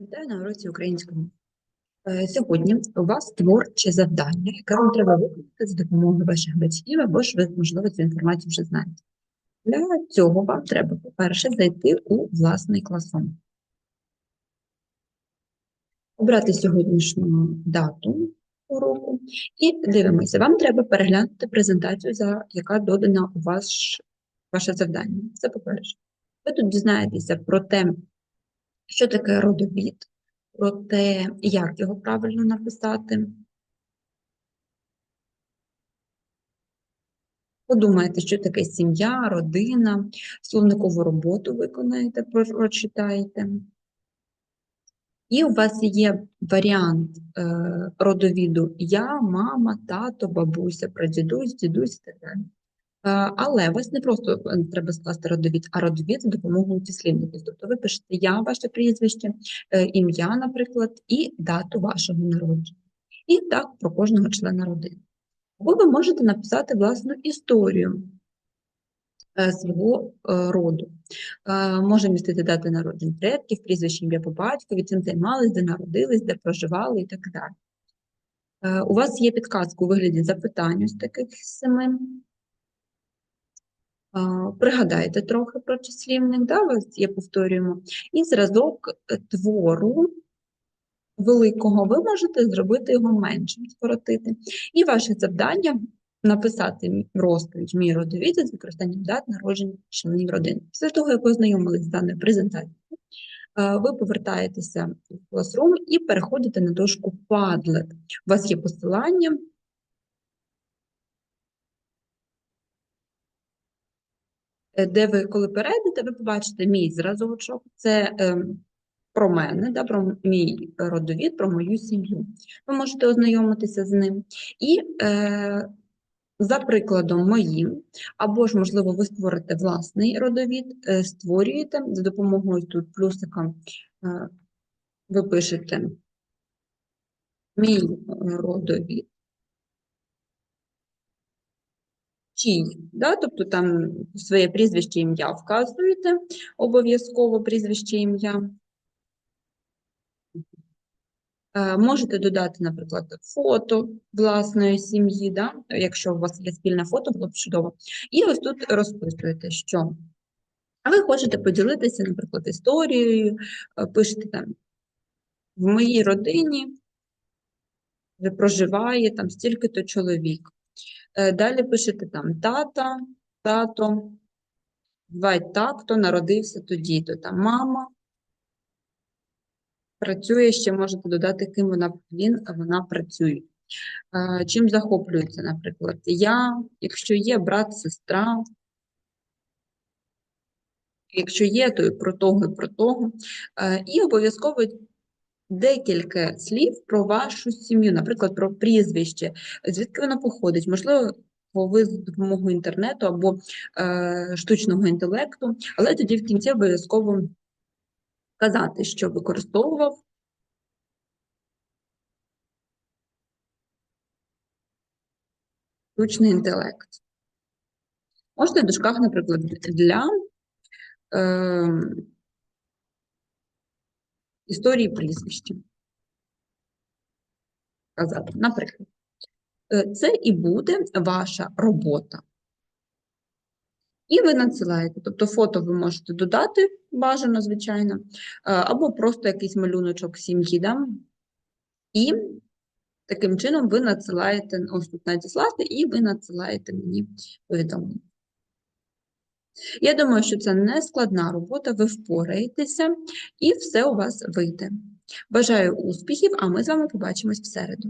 Вітаю на уроці української мови. Е, Сьогодні у вас творче завдання, яке вам треба виконати за допомогою ваших батьків, або ж ви, можливо, цю інформацію вже знаєте. Для цього вам треба, по-перше, зайти у власний класон. Обрати сьогоднішню дату уроку і дивимося. Вам треба переглянути презентацію, за яка додана у вас ваше завдання. Це по-перше. Ви тут дізнаєтеся про те, що таке родовід, про те, як його правильно написати. Подумайте, що таке сім'я, родина, словникову роботу виконаєте, прочитаєте. І у вас є варіант е, родовіду я, мама, тато, бабуся, прадідусь, дідусь і так далі. Е, Але у вас не просто е, треба скласти родовід, а родовід за допомогою числівників. Тобто ви пишете я, ваше прізвище, е, ім'я, наприклад, і дату вашого народження. І так про кожного члена родини. Або ви можете написати власну історію свого роду. Може містити дати народжень предків, прізвище ім'я по батькові, чим займались, де народились, де проживали і так далі. У вас є підказка у вигляді запитань з таких семи. Пригадайте трохи про числівник, да, я повторюємо. І зразок е, твору великого ви можете зробити його меншим, скоротити. І ваше завдання написати розповідь мій родовід з використанням дат народження членів родини. Після того, як ви ознайомились з даною презентацією, е, ви повертаєтеся в Classroom і переходите на дошку Padlet. У вас є посилання. е, де ви, коли перейдете, ви побачите мій зразочок. Це е, про мене, да, про мій родовід, про мою сім'ю. Ви можете ознайомитися з ним. І е, за прикладом моїм, або ж, можливо, ви створите власний родовід, е, створюєте за допомогою тут плюсика, е, ви пишете мій е, родовід. Чий, да? тобто там своє прізвище ім'я вказуєте, обов'язково прізвище ім'я. Е, Можете додати, наприклад, фото власної сім'ї, да? якщо у вас є спільне фото, було б чудово. І ось тут розписуєте, що ви хочете поділитися, наприклад, історією, е, пишете там в моїй родині проживає там стільки-то чоловік. Е, Далі пишете там тата, тато, буває так, хто народився тоді, то там мама. Працює ще можете додати, ким вона він, вона працює. Е, Чим захоплюється, наприклад, я, якщо є брат, сестра, якщо є, то і про того, і про того. Е, І обов'язково декілька слів про вашу сім'ю, наприклад, про прізвище, звідки воно походить, можливо, ви з допомогою інтернету або е, штучного інтелекту, але тоді в кінці обов'язково казати, що використовував. Штучний інтелект. Можете в дужках, наприклад, для е, історії прізвища. Казати, наприклад. Е, Це і буде ваша робота. І ви надсилаєте. Тобто фото ви можете додати, бажано, звичайно, е, або просто якийсь малюночок сім'ї. Да? І таким чином ви надсилаєте, ось тут надіслати, і ви надсилаєте мені повідомлення. Я думаю, що це не складна робота, ви впораєтеся, і все у вас вийде. Бажаю успіхів, а ми з вами побачимось в середу.